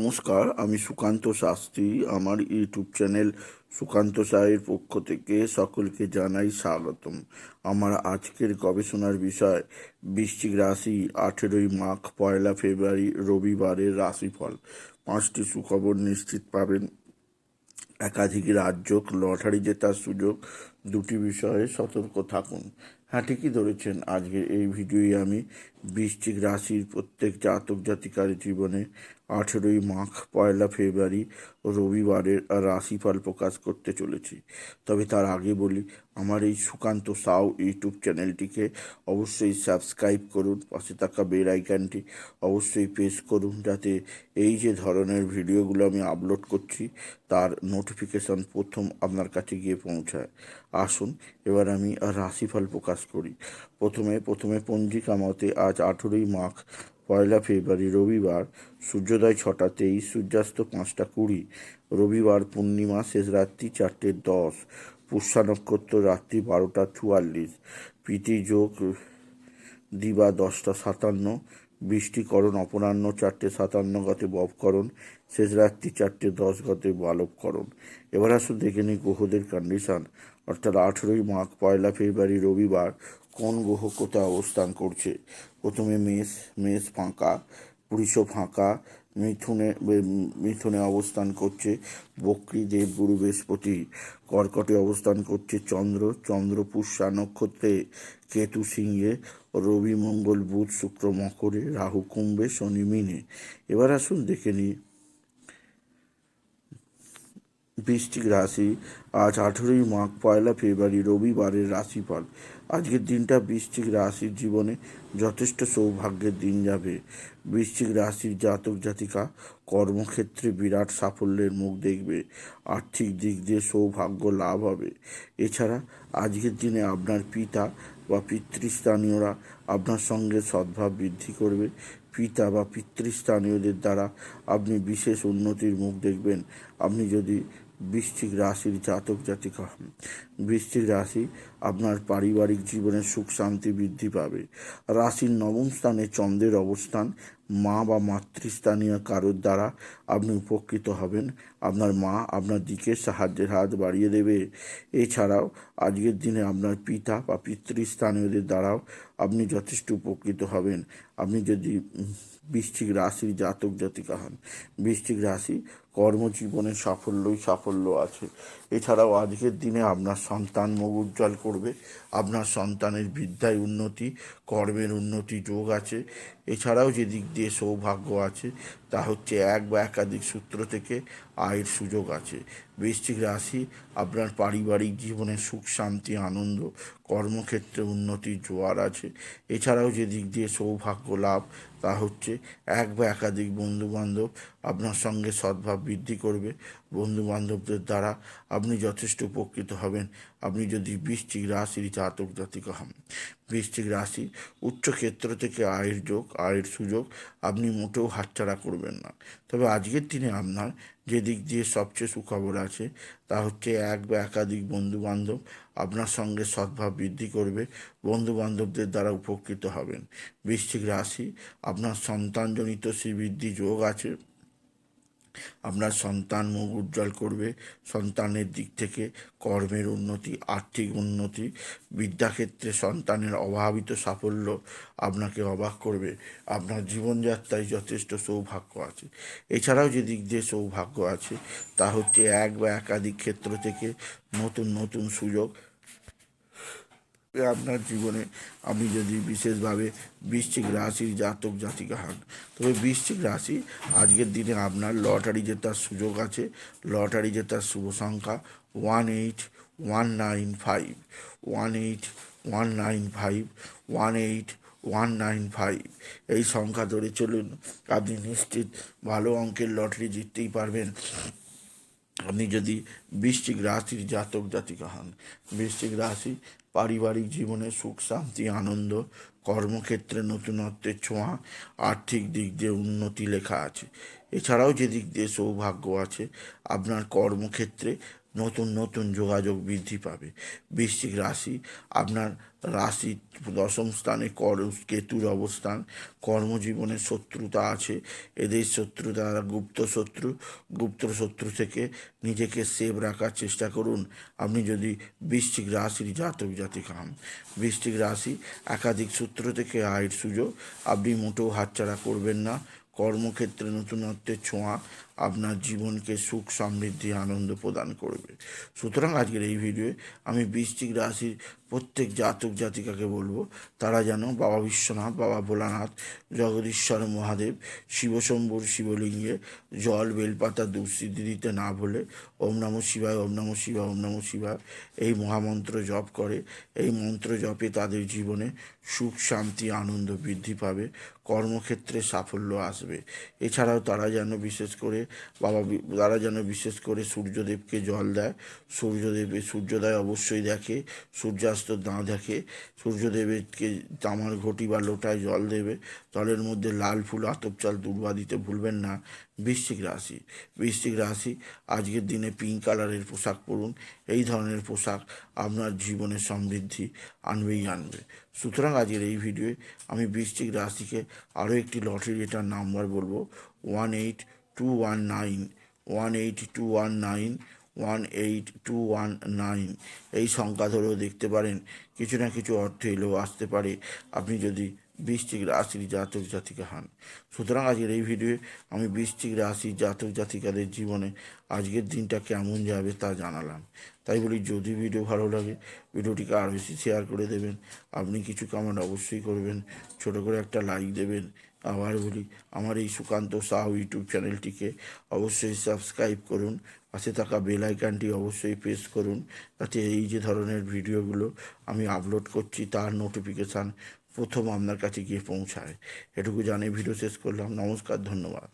নমস্কার, আমি সুকান্ত শাস্ত্রী। আমার ইউটিউব চ্যানেল সুকান্ত সাহের পক্ষ থেকে সকলকে জানাই স্বাগতম। আমার আজকের গবেষণার বিষয়, বৃশ্চিক রাশি, আঠেরোই মাঘ, পয়লা ফেব্রুয়ারি, রবিবারের রাশিফল। পাঁচটি সুখবর নিশ্চিত পাবেন। একাধিক রাজ্য লটারি জেতার সুযোগ, দুটি বিষয়ে সতর্ক থাকুন। হ্যাঁ ঠিকই ধরেছেন। আজকের এই ভিডিওয়ে আমি বৃশ্চিক রাশির প্রত্যেক জাতক জাতিকার জীবনে আঠেরোই মাঘ, পয়লা ফেব্রুয়ারি রবিবারের রাশিফল প্রকাশ করতে চলেছি। তবে তার আগে বলি, আমার এই সুকান্ত সাউ ইউটিউব চ্যানেলটিকে অবশ্যই সাবস্ক্রাইব করুন, পাশে থাকা বেল আইকনটি অবশ্যই প্রেস করুন, যাতে এই যে ধরনের ভিডিওগুলো আমি আপলোড করছি, তার নোটিফিকেশন প্রথম আপনার কাছে গিয়ে পৌঁছায়। আসুন, এবার আমি রাশিফল প্রকাশ করি। প্রথমে প্রথমে পঞ্জিকা মতে আজ আঠেরোই মাঘ, পয়লা ফেব্রুয়ারি, রবিবার, সূর্যোদয় ছটা তেইশ, সূর্যাস্ত পাঁচটা কুড়ি, রবিবার পূর্ণিমা, শেষ রাত্রি চারটে দশ, পুষ্যা নক্ষত্র রাত্রি বারোটা চুয়াল্লিশ প্রীতিযোগ দিবা দশটা সাতান্ন বৃষ্টিকরণ অপরাহ্ন চারটে সাতান্ন গতে ববকরণ শেষ রাত্রি চারটে দশ গতে বালবকরণ এবার আসুন দেখে নিই গ্রহদের কন্ডিশান অর্থাৎ আঠেরোই মাঘ, পয়লা ফেব্রুয়ারি, রবিবার কোন গ্রহ কোথায় অবস্থান করছে? প্রথমে মেষ মেষ ফাঁকা, পুরুষ ফাঁকা মিথুনে মিথুনে অবস্থান করছে বক্রী দেবগুরু বৃহস্পতি, কর্কটে অবস্থান করছে চন্দ্র চন্দ্র পুষ্যা নক্ষত্রে কেতু সিংহে রবি মঙ্গল বুধ, শুক্র, মকরে, রাহু কুম্ভে, শনি, মিনে। এবার আসুন দেখে নিই বৃশ্চিক রাশি। আজ আঠেরোই মাঘ, পয়লা ফেব্রুয়ারি, রবিবারের রাশিফল। আজকের দিনটা বৃষ্টিক রাশির জীবনে যথেষ্ট সৌভাগ্যের দিন যাবে। বৃশ্চিক রাশির জাতক জাতিকা কর্মক্ষেত্রে বিরাট সাফল্যের মুখ দেখবে। আর্থিক দিক দিয়ে সৌভাগ্য লাভ হবে। এছাড়া আজকের দিনে আপনার পিতা বা পিতৃস্থানীয়রা আপনার সঙ্গে সদ্ভাব বৃদ্ধি করবে। পিতা বা পিতৃস্থানীয়দের দ্বারা আপনি বিশেষ উন্নতির মুখ দেখবেন। আপনি যদি বৃশ্চিক রাশির জাতক জাতিকা। বৃশ্চিক রাশি আপনার পারিবারিক জীবনে সুখ শান্তি বৃদ্ধি পাবে। রাশির নবম স্থানে চন্দ্রের অবস্থান। মা বা মাতৃস্থানীয় কারোর দ্বারা আপনি উপকৃত হবেন। আপনার মা আপনার দিকে সাহায্যের হাত বাড়িয়ে দেবে। এছাড়াও আজকের দিনে আপনার পিতা বা পিতৃস্থানীয়দের দ্বারাও আপনি যথেষ্ট উপকৃত হবেন। আপনি যদি বৃশ্চিক রাশির জাতক জাতিকা হন, বৃশ্চিক রাশি কর্মজীবনে সাফল্যই সাফল্য আছে। এছাড়াও আজকের দিনে আপনার সন্তান মুখ উজ্জ্বল করবে, আপনার সন্তানের বিদ্যায় উন্নতি, কর্মের উন্নতি যোগ আছে। এছাড়াও যে দিক দিয়ে সৌভাগ্য আছে, তা হচ্ছে এক বা একাধিক সূত্র থেকে আয়ের সুযোগ আছে। বৃশ্চিক রাশি আপনার পারিবারিক জীবনে সুখ, শান্তি, আনন্দ, কর্মক্ষেত্রে উন্নতির জোয়ার আছে। এছাড়াও যে দিক দিয়ে সৌভাগ্য লাভ, তা হচ্ছে এক বা একাধিক বন্ধুবান্ধব আপনার সঙ্গে সদ্ভাব বৃদ্ধি করবে। বন্ধু বান্ধবদের দ্বারা আপনি যথেষ্ট উপকৃত হবেন। আপনি যদি বৃশ্চিক রাশির জাতক, জাতিকা হন। বৃশ্চিক রাশি উচ্চ ক্ষেত্র থেকে আয়ের যোগ, আয়ের সুযোগ আপনি মোটেও হাতছাড়া করবেন না। তবে আজকের দিনে আপনার যে দিক দিয়ে সবচেয়ে সুখবর আছে, তা হচ্ছে এক বা একাধিক বন্ধু বান্ধব আপনার সঙ্গে সদ্ভাব বৃদ্ধি করবে বন্ধু বান্ধবদের দ্বারা উপকৃত হবেন। বৃশ্চিক রাশি আপনার সন্তানজনিত শ্রীবৃদ্ধি যোগ আছে আপনার সন্তান মুখ উজ্জ্বল করবে, সন্তানের দিক থেকে কর্মের উন্নতি, আর্থিক উন্নতি, বিদ্যাক্ষেত্রে সন্তানের অভাবিত সাফল্য আপনাকে অবাক করবে। আপনার জীবনযাত্রায় যথেষ্ট সৌভাগ্য আছে। এছাড়াও যে দিক দিয়ে সৌভাগ্য আছে, তা হচ্ছে এক বা একাধিক ক্ষেত্র থেকে নতুন নতুন সুযোগ আপনার জীবনে আপনি যদি বিশেষভাবে বৃশ্চিক রাশির জাতক জাতিকা হন, তবে বৃশ্চিক রাশি আজকের দিনে আপনার লটারি জেতার সুযোগ আছে। লটারি জেতার শুভ সংখ্যা one eight one nine five, one eight one nine five, one eight one nine five. এই সংখ্যা ধরে চলুন, আপনি নিশ্চিত ভালো অঙ্কের লটারি জিততেই পারবেন। আপনি যদি বৃশ্চিক রাশির জাতক জাতিকা হন, বৃশ্চিক রাশি পারিবারিক জীবনে সুখ, শান্তি, আনন্দ, কর্মক্ষেত্রে নতুনত্বের ছোঁয়া, আর্থিক দিক দিয়ে উন্নতি লেখা আছে। এছাড়াও যে দিক দিয়ে সৌভাগ্য আছে, আপনার কর্মক্ষেত্রে নতুন নতুন যোগাযোগ বৃদ্ধি পাবে। বৃশ্চিক রাশি, আপনার রাশি দশম স্থানে কর, কেতুর অবস্থান, কর্মজীবনে শত্রুতা আছে, এদের শত্রুতা গুপ্ত শত্রু গুপ্ত শত্রু থেকে নিজেকে সেভ রাখার চেষ্টা করুন। আপনি যদি বৃশ্চিক রাশির জাতক জাতিক হন, বৃশ্চিক রাশি একাধিক সূত্র থেকে আয়ের সুযোগ, আপনি মোটেও হাতছাড়া করবেন না। কর্মক্ষেত্রে নতুনত্বের ছোঁয়া আপনার জীবনকে সুখ, সমৃদ্ধি, আনন্দ প্রদান করবে। সুতরাং আজকের এই ভিডিওয়ে আমি বৃশ্চিক রাশির প্রত্যেক জাতক জাতিকাকে বলব, তারা যেন বাবা বিশ্বনাথ, বাবা ভোলানাথ, জগদীশ্বর মহাদেব শিবশম্ভুর শিবলিঙ্গে জল, বেলপাতা দুঃসিদ্ধি দিতে না ভুলে ওম নম শিবায়, ওম নম শিবায়, ওম নম শিবায় এই মহামন্ত্র জপ করে। এই মন্ত্র জপে তাদের জীবনে সুখ, শান্তি, আনন্দ বৃদ্ধি পাবে, কর্মক্ষেত্রে সাফল্য আসবে। এছাড়াও তারা যেন বিশেষ করে বাবা তারা যেন বিশেষ করে সূর্যদেবকে জল দেয়। সূর্যদেব সূর্যোদয় অবশ্যই দেখে, সূর্যাস্ত না দেখে। সূর্যদেবকে তামার ঘটি বা লোটায় জল দেবে। জলের মধ্যে লাল ফুল, আতপ চাল, দুর্বা দিতে ভুলবেন না। বৃশ্চিক রাশি। বৃশ্চিক রাশি, আজকের দিনে পিঙ্ক কালারের পোশাক পরুন। এই ধরনের পোশাক আপনার জীবনে সমৃদ্ধি আনবেই আনবে। সুতরাং আজকের এই ভিডিওয়ে আমি বৃশ্চিক রাশিকে আরও একটি লটারি রেটার নাম্বার বলব। One eight two one nine one eight two one nine one eight two one nine এই সংখ্যা ধরেও দেখতে পারেন, কিছু না কিছু অর্থ এলেও আসতে পারে। আপনি যদি বৃশ্চিক রাশির জাতক জাতিকা হন। সুতরাং আজকের এই ভিডিওয়ে আমি বৃশ্চিক রাশির জাতক জাতিকাদের জীবনে আজকের দিনটা কেমন যাবে তা জানালাম। তাই বলি, যদি ভিডিও ভালো লাগে, ভিডিওটিকে আরও বেশি শেয়ার করে দেবেন। আপনি কিছু কমেন্ট অবশ্যই করবেন। ছোট করে একটা লাইক দেবেন। আবার বলি, আমার এই সুকান্ত সাহু ইউটিউব চ্যানেলটিকে অবশ্যই সাবস্ক্রাইব করুন। পাশে থাকা বেল আইকনটি অবশ্যই প্রেস করুন। যাতে এই যে ধরনের ভিডিওগুলো আমি আপলোড করছি, তার নোটিফিকেশান প্রথম আপনার কাছে গিয়ে পৌঁছায়। এটুকু জানিয়ে ভিডিও শেষ করলাম। নমস্কার ধন্যবাদ।